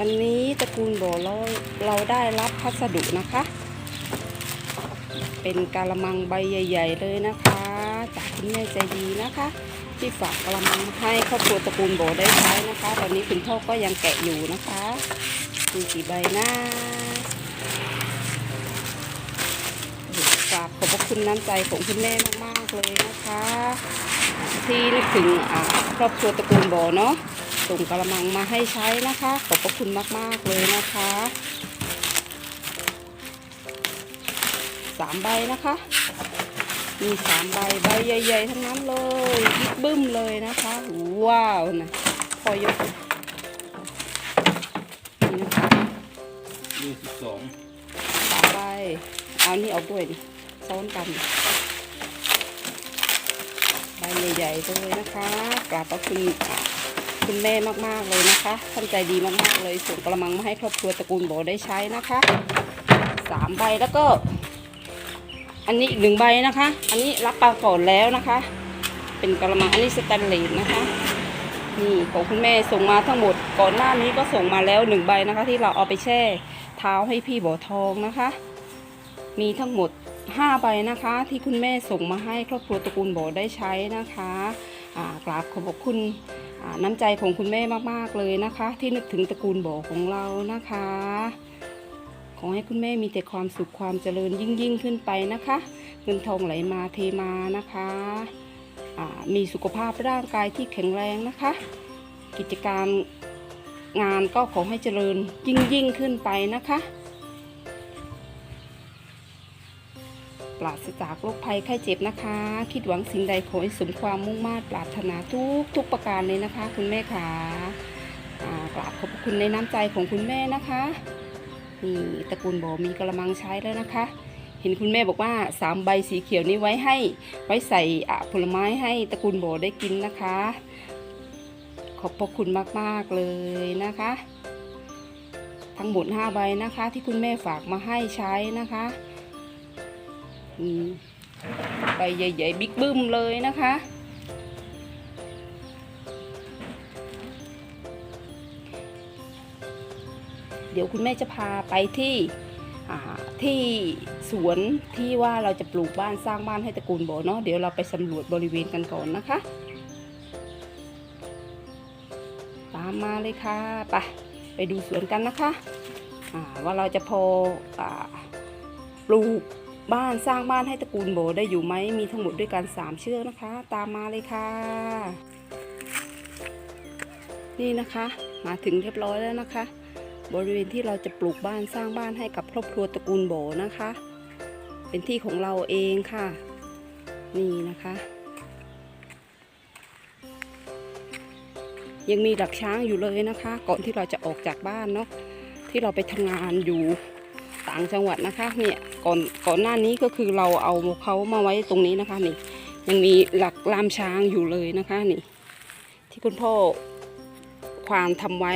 วันนี้ตระกูลโบเราเราได้รับพัสดุนะคะ เป็นกาละมังใบใหญ่ ๆ เลยนะคะ จากคุณแม่ใจดีนะคะ ที่ฝากกาละมังให้ครอบครัวตระกูลโบได้ใช้นะคะ ตอนนี้คุณพ่อก็ยังแกะอยู่นะคะมีกี่ใบหน้ากราบขอบพระคุณน้ำใจของคุณแม่มากๆเลยนะคะ ที่นึกถึงครอบครัวตระกูลโบเนาะ ส่งกระมังมาให้ใช้นะคะ ขอบพระคุณมาก ๆ เลยนะคะสามใบนะคะ มีสามใบใบใหญ่ ๆ ทั้งนั้นเลยบิ๊กบึ้มเลยนะคะ ว้าวนะพอยกนี่นะคะยี่สิบสองสามใบเอานี่เอาด้วยดิซ้อนกันใบใหญ่ๆเลยนะคะกราบพระคุณอ่า คุณแม่มากๆเลยนะคะท่านใจดีมากๆเลยส่งกระมังมาให้ครอบครัวตระกูลโบได้ใช้นะคะสามใบแล้วก็ อันนี้อีกหนึ่งใบนะคะ อันนี้รับปาก่อนแล้วนะคะ เป็นกระมังอันนี้สแตนเลสนะคะนี่ของคุณแม่ส่งมาทั้งหมดก่อนหน้านี้ก็ส่งมาแล้วหนึ่งใบนะคะ ที่เราเอาไปแช่เท้าให้พี่โบอทองนะคะ มีทั้งหมดห้าใบนะคะ ที่คุณแม่ส่งมาให้ครอบครัวตระกูลโบได้ใช้นะคะอ่ากราบขอบคุณ น้ำใจของคุณแม่มากๆเลยนะคะ ที่นึกถึงตระกูลโบของเรานะคะ ขอให้คุณแม่มีแต่ความสุขความเจริญยิ่งยิ่งขึ้นไปนะคะเงินทองไหลมาเทมานะคะมีสุขภาพร่างกายที่แข็งแรงนะคะ กิจการงานก็ขอให้เจริญยิ่งยิ่งขึ้นไปนะคะ ราศจากโรคภัยไข้เจ็บนะคะ คิดหวังสิ่งใดขอให้สมความมุ่งมา่ปรารถนาทุกทุกประการเลยนะคะ คุณแม่ค่ะอ่ากราบขอบคุณในน้ำใจของคุณแม่นะคะนี่ตระกูลโบมีกระมังใช้แล้วนะคะ เห็นคุณแม่บอกว่าสามใบสีเขียวนี้ไว้ให้ ไว้ใส่ผลไม้ให้ตระกูลโบได้กินนะคะ ขอบพระคุณมากๆเลยนะคะทั้งหมด5ใบนะคะที่คุณแม่ฝากมาให้ใช้นะคะ ใบใหญ่ๆบิ๊กบึ้มเลยนะคะ เดี๋ยวคุณแม่จะพาไปที่ที่สวนที่ว่าเราจะปลูกบ้านสร้างบ้านให้ตระกูลโบเนาะเดี๋ยวเราไปสำรวจบริเวณกันก่อนนะคะ ตามมาเลยค่ะไปไปดูสวนกันนะคะว่าเราจะพออปลูก บ้านสร้างบ้านให้ตระกูลโบได้อยู่ไหมมีทั้งหมดด้วยกันสามเชือกนะคะ ตามมาเลยค่ะ นี่นะคะ มาถึงเรียบร้อยแล้วนะคะ บริเวณที่เราจะปลูกบ้านสร้างบ้านให้กับครอบครัวตระกูลโบนะคะ เป็นที่ของเราเองค่ะ นี่นะคะ ยังมีหลักช้างอยู่เลยนะคะ ก่อนที่เราจะออกจากบ้านเนาะที่เราไปทำงานอยู่ต่างจังหวัดนะคะเนี่ย ก่อนก่อนหน้านี้ก็คือเราเอาเขามาไว้ตรงนี้นะคะนี่ยังมีหลักลามช้างอยู่เลยนะคะนี่ ที่คุณพ่อควานทำไว้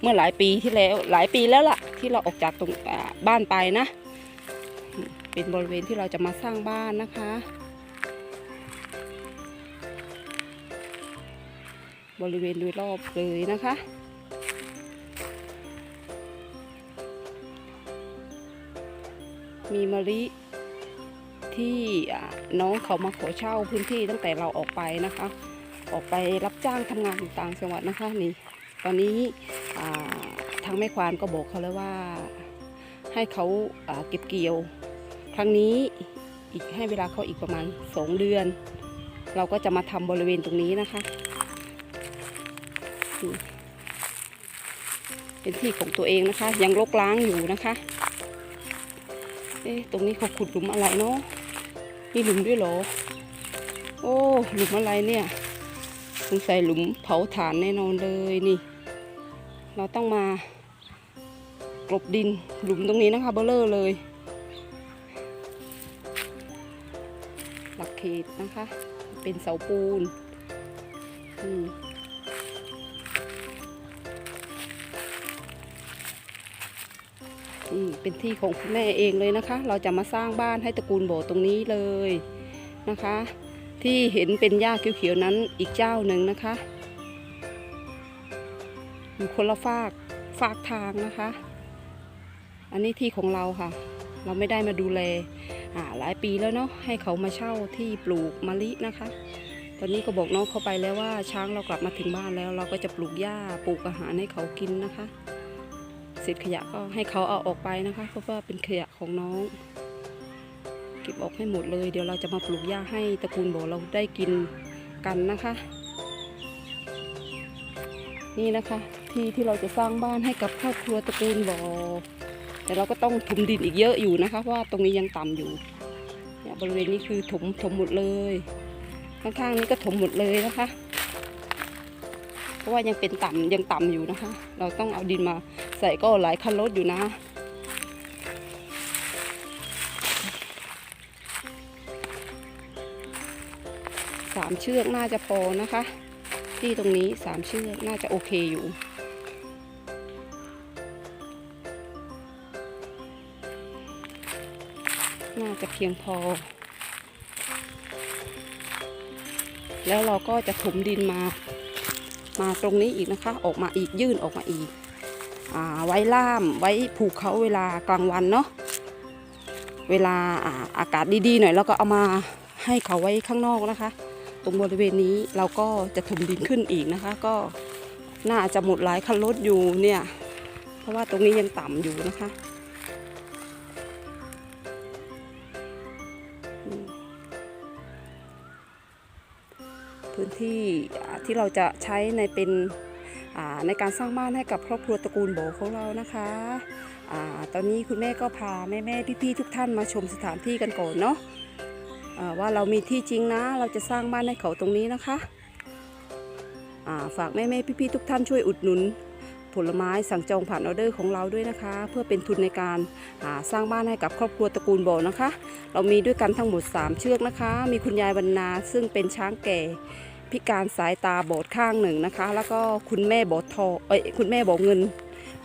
เมื่อหลายปีที่แล้วหลายปีแล้วล่ะ ที่เราออกจากตรงบ้านไปนะ เป็นบริเวณที่เราจะมาสร้างบ้านนะคะ บริเวณโดยรอบเลยนะคะ มีมะลิที่น้องเขามาขอเช่าพื้นที่ตั้งแต่เราออกไปนะคะ ออกไปรับจ้างทำงานอยู่ต่างจังหวัดนะคะนี่ ตอนนี้ทางแม่ควานก็บอกเขาแล้วว่า ให้เขาเก็บเกี่ยว ครั้งนี้อีกให้เวลาเขาอีกประมาณสองเดือน เราก็จะมาทำบริเวณตรงนี้นะคะ เป็นที่ของตัวเองนะคะ ยังรกล้างอยู่นะคะ เอ๊ะตรงนี้เขาขุดหลุมอะไรเนาะมีหลุมด้วยเหรอ โอ้หลุมอะไรเนี่ยสงสัยหลุมเผาถ่านแน่นอนเลยนี่ เราต้องมากลบดินหลุมตรงนี้นะคะเบลเลอร์เลย หลักเขตนะคะ เป็นเสาปูนอืม เป็นที่ของคุณแม่เองเลยนะคะ เราจะมาสร้างบ้านให้ตระกูลโบตรงนี้เลยนะคะ ที่เห็นเป็นหญ้าเขียวๆนั้นอีกเจ้าหนึ่งนะคะอยู่คนละฝากฝากทางนะคะ อันนี้ที่ของเราค่ะ เราไม่ได้มาดูแลอ่าหลายปีแล้วเนาะให้เขามาเช่าที่ปลูกมะลินะคะ ตอนนี้ก็บอกน้องเขาไปแล้วว่าช้างเรากลับมาถึงบ้านแล้ว เราก็จะปลูกหญ้าปลูกอาหารให้เขากินนะคะ เศษขยะก็ให้เขาเอาออกไปนะคะเพราะว่าเป็นขยะของน้อง เก็บออกให้หมดเลย เดี๋ยวเราจะมาปลูกหญ้าให้ตระกูลโบเราได้กินกันนะคะ นี่นะคะที่ที่เราจะสร้างบ้านให้กับครอบครัวตระกูลบอแต่เราก็ต้องถมดินอีกเยอะอยู่นะคะ เพราะว่าตรงนี้ยังต่ำอยู่เนี่ยบริเวณนี้คือถมถมหมดเลยข้างๆนี้ก็ถมหมดเลยนะคะ เพราะว่ายังเป็นต่ำยังต่ำอยู่นะคะ เราต้องเอาดินมาใส่ก็หลายคันรถอยู่นะสามเชือกน่าจะพอนะคะ ที่ตรงนี้สามเชือกน่าจะโอเคอยู่น่าจะเพียงพอ แล้วเราก็จะถมดินมา มาตรงนี้อีกนะคะ ออกมาอีกยื่นออกมาอีกอไว้ล่ามไว้ผูกเขาเวลากลางวันเนาะเวลาอาอากาศดีๆหน่อยเราก็เอามาให้เขาไว้ข้างนอกนะคะ ตรงบริเวณนี้เราก็จะถมดินขึ้นอีกนะคะ ก็น่าจะหมดหลายคันรถอยู่เนี่ย เพราะว่าตรงนี้ยังต่ำอยู่นะคะ ที่ที่เราจะใช้ในเป็นในการสร้างบ้านให้กับครอบครัวตระกูลโบของเรานะคะอตอนนี้คุณแม่ก็พาแม่ๆพี่ๆทุกท่านมาชมสถานที่กันก่อนเนาะอ่าว่าเรามีที่จริงนะ เราจะสร้างบ้านให้เขาตรงนี้นะคะฝากแม่ๆพี่ๆทุกท่านช่วยอุดหนุนผลไม้สั่งจองผ่านออเดอร์ของเราด้วยนะคะ เพื่อเป็นทุนในการาสร้างบ้านให้กับครอบครัวตระกูลโบนะคะ เรามีด้วยกันทั้งหมด 3 เชือกนะคะ มีคุณยายบรรณาซึ่งเป็นช้างแก่ พิการสายตาบอดข้างหนึ่งนะคะ แล้วก็คุณแม่บอดทองเอ้ยคุณแม่บอดเงิน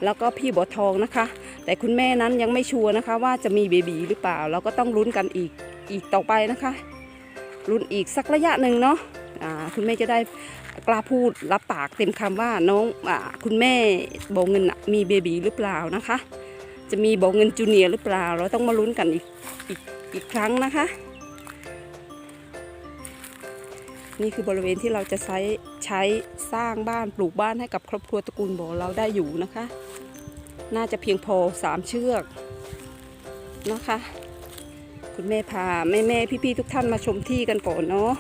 แล้วก็พี่บอดทองนะคะ แต่คุณแม่นั้นยังไม่ชัวร์นะคะ ว่าจะมีเบบีหรือเปล่า เราก็ต้องลุ้นกันอีกอีกต่อไปนะคะรุ่นอีกสักระยะหนึ่งเนาะคุณแม่จะได้กล้าพูดรับปากเต็มคำว่าน้องอคุณแม่โบเงินมีเบบีหรือเปล่านะคะ จะมีโบเงินจูเนียร์หรือเปล่า เราต้องมาลุ้นกันอีกอีกอีกครั้งนะคะ นี่คือบริเวณที่เราจะใช้ใช้สร้างบ้านปลูกบ้านให้กับครอบครัวตระกูลโบเราได้อยู่นะคะ น่าจะเพียงพอสามเชือกนะคะ คุณแม่พาแม่แม่พี่ๆทุกท่านมาชมที่กันก่อนเนาะ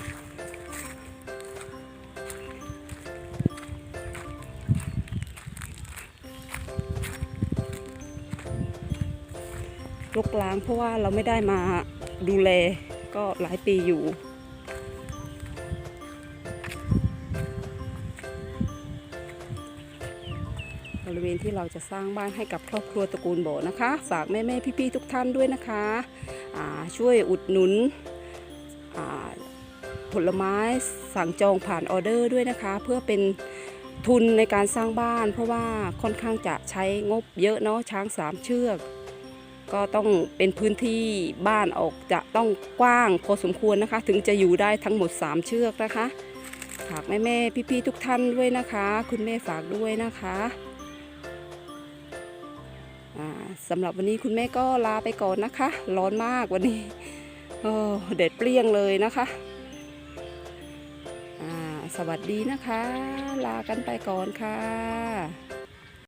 ลกล้างเพราะว่าเราไม่ได้มาดูแลก็หลายปีอยู่ บริเวณที่เราจะสร้างบ้านให้กับครอบครัวตระกูลโบนะคะฝากแม่ๆพี่ๆทุกท่านด้วยนะคะช่วยอุดหนุนผลไม้สั่งจองผ่านออเดอร์ด้วยนะคะ เพื่อเป็นทุนในการสร้างบ้าน เพราะว่าค่อนข้างจะใช้งบเยอะเนาะช้างสามเชือก ก็ต้องเป็นพื้นที่บ้านออกจะต้องกว้างพอสมควรนะคะ ถึงจะอยู่ได้ทั้งหมด 3 เชือกนะคะ ฝากแม่แม่พี่พี่ทุกท่านด้วยนะคะ คุณแม่ฝากด้วยนะคะสำหรับวันนี้คุณแม่ก็ลาไปก่อนนะคะ ร้อนมากวันนี้โอ้เด็ดเปรี้ยงเลยนะคะสวัสดีนะคะ ลากันไปก่อนค่ะ